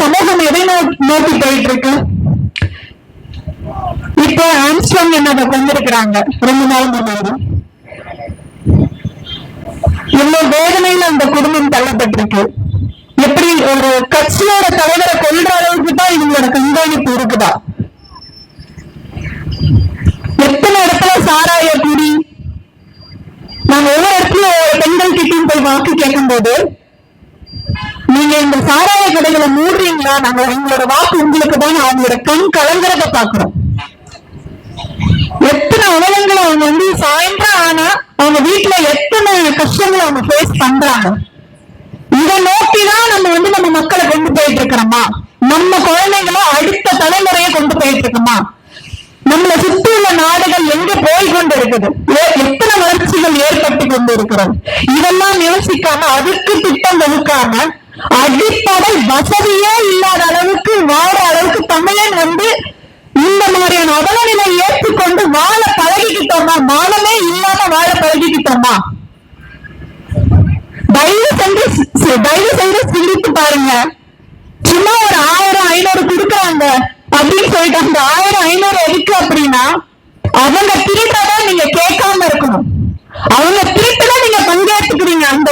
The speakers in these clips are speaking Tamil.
சமூகம் எதை நோக்கி போயிட்டு இருக்கு இப்போ ஆம்ஸ்ட்ராங் என்ன கொண்டிருக்கிறாங்க ரெண்டு நாள் முன்னாடி. இவ்வளவு வேதனையில அந்த குடும்பம் தள்ளப்பட்டிருக்கு. எப்படி ஒரு கட்சியோட தலைவரை கொல்ற அளவுக்கு தான் இவங்களோட கண்காணிப்பு இருக்குதா? எத்தனை இடத்துல சாராய குடி நாங்க ஒவ்வொரு இடத்துல பெண்கள் கிட்டையும் போய் வாக்கு கேட்கும்போது நீங்க இந்த சாராய கடைகளை மூடுறீங்களா நாங்க எங்களோட வாக்கு உங்களுக்கு தான் அவங்களோட கண் கலங்குறத பாக்குறோம் எத்தனை உலகங்களை அவங்க வந்து சாயந்தரம் ஆனா அவங்க வீட்டுல எத்தனை கஷ்டங்களை அவங்க ஃபேஸ் பண்றாங்க? இதை நோக்கிதான் நம்ம வந்து நம்ம மக்களை கொண்டு போயிட்டு இருக்கிறோமா? நம்ம குழந்தைங்கள அடுத்த தலைமுறையை கொண்டு போயிட்டு இருக்கோமா நம்மளை சுத்தி உள்ள நாடுகள் எங்க போய் கொண்டு இருக்குது? எத்தனை வளர்ச்சிகள் ஏற்பட்டு கொண்டு இருக்கிறது இதெல்லாம் யோசிக்காம அதுக்கு திட்டம் வகுக்காம அடிப்படை வசதியே இல்லாத அளவுக்கு வாழ அளவுக்கு தமிழன் வந்து இந்த மாதிரியான அவலநிலை ஏற்றுக்கொண்டு வாழ பழகிக்கிட்டோமா? மானமே இல்லாம வாழ பழகிக்கிட்டோமா? தயவு செஞ்சு தயவு செய்து சிந்தித்து பாருங்க. சும்மா ஒரு ஆயிரம் ஐநூறு கொடுக்குறாங்க அப்படின்னு சொல்லிட்டு அந்த ஆயிரம் ஐநூறு எதுக்கு அப்படின்னா அவங்க திருட்டதை நீங்க கேட்காம இருக்கணும். அவங்க திருட்டுல நீங்க பங்கேற்றுக்கிறீங்க. அந்த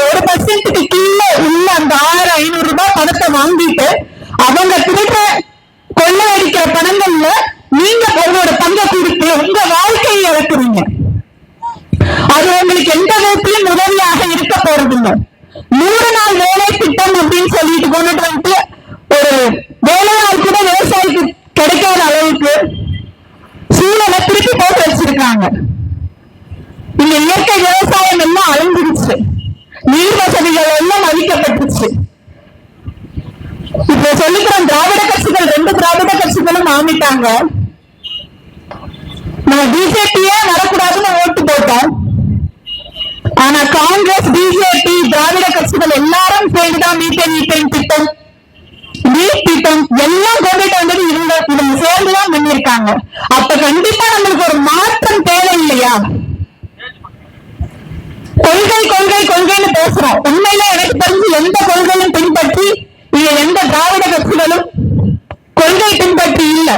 இருக்க போறதில்லை. நூறு நாள் வேலை திட்டம் அப்படின்னு சொல்லிட்டு கொண்டுட்டு வந்துட்டு ஒரு வேலையாள் கூட விவசாயிக்கு கிடைக்காத அளவுக்கு சூழலை திருப்பி போட்டு வச்சிருக்காங்க. இங்க இயற்கை விவசாயம் எல்லாம் அழிஞ்சிருச்சு? நீர் வசதிகள் எல்லாம் அழிக்கப்பட்டுச்சு இப்ப சொல்லிக்கிறோம் திராவிட கட்சிகள் ரெண்டு திராவிட கட்சிகளும் ஆமிட்டாங்க. நான் பிஜேபியே வரக்கூடாதுன்னு ஓட்டு போட்டோம் பிஜேபி திராவிட கட்சிகள் எல்லாரும் சேர்ந்துதான் மீட்டேன் மீட்டேன் திட்டம் நீட் திட்டம் எல்லாம் கொண்டுட்டு வந்தது இவங்க இவங்க சேர்ந்துதான் பண்ணிருக்காங்க அப்ப கண்டிப்பா நம்மளுக்கு ஒரு மாற்றம் தேவை இல்லையா கொள்கை கொள்கை கொள்கைன்னு பேசுறோம். உண்மையில எனக்கு தெரிஞ்சு எந்த கொள்கையும் பின்பற்றி இங்க எந்த திராவிட கட்சிகளும் கொள்கை பின்பற்றி இல்ல.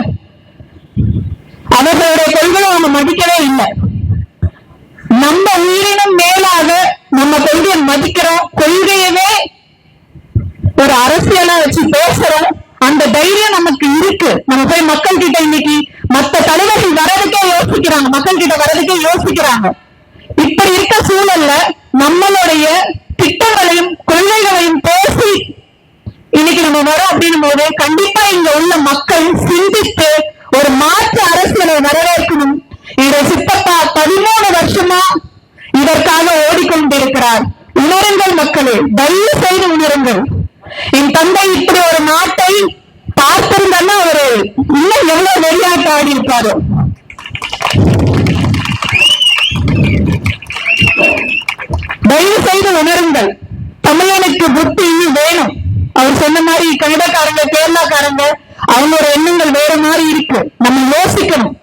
அவர்களுடைய கொள்கையை அவங்க மதிக்கவே இல்லை. நம்ம உயிரினம் நம்ம கொள்கையை மதிக்கிறோம். கொள்கையவே ஒரு அரசியலா வச்சு பேசுறோம். அந்த தைரியம் நமக்கு இருக்கு. நம்ம போய் மக்கள் கிட்ட இன்னைக்கு மத்த தலைவர்கள் வர்றதுக்கே யோசிக்கிறாங்க. மக்கள் கிட்ட வர்றதுக்கே யோசிக்கிறாங்க. இப்படி இருக்க சூழல்ல நம்மளுடைய திட்டங்களையும் கொள்கைகளையும் பேசி இன்னைக்கு நம்ம வரோம் அப்படின்னும் போது கண்டிப்பா இங்க உள்ள மக்கள் சிந்தித்து ஒரு மாற்று அரசியலை வரவேற்கணும். இந்த சித்தப்பா பதிமூணு இருக்கிறார் உணருங்கள் மக்களே தயவு செய்து உணருங்கள். என் தந்தை இப்படி ஒரு நாட்டை பார்த்திருந்தா அவரு இன்னும் எவ்வளவு வெளியாட்டு ஆடி இருப்பாரு தயவு செய்து உணருங்கள். தமிழனுக்கு புத்தி வேணும். அவர் சொன்ன மாதிரி கன்னடக்காரங்க கேரளாக்காரங்க அவங்களோட எண்ணங்கள் வேற மாதிரி இருக்கு. நம்ம யோசிக்கணும்.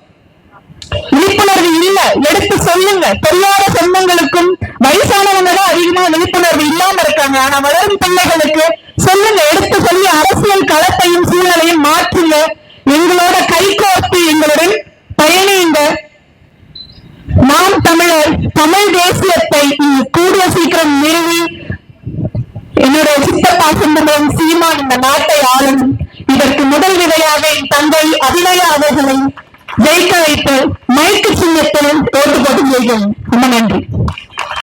விழிப்புணர்வு இல்ல. எடுத்து சொல்லுங்க. தெரியாத சொந்தங்கள் தான் விழிப்புணர்வு இல்லாம இருக்காங்க. ஆனா வளரும் பிள்ளைகளுக்கு சொல்லுங்க எடுத்து சொல்லி அரசியல் களத்தையும் சூழ்நிலையும் மாற்றுங்க. எங்களோட கைகோர்த்து எங்களுடன் பயணியுங்க. நாம் தமிழர் தமிழ் தேசியத்தை இங்கு கூடிய சீக்கிரம் நிறுவி. என்னுடைய சித்தப்பா சொந்தமும் சீமான் இந்த நாட்டை ஆளும். இதற்கு முதல் விதையாக என் தந்தை அபிநயா அவர்களை ஜெயிக்க வைத்து மயக்க சின்னத்திலும் ஓட்டு போட்டு ஜெயிக்கவும் ரொம்ப நன்றி.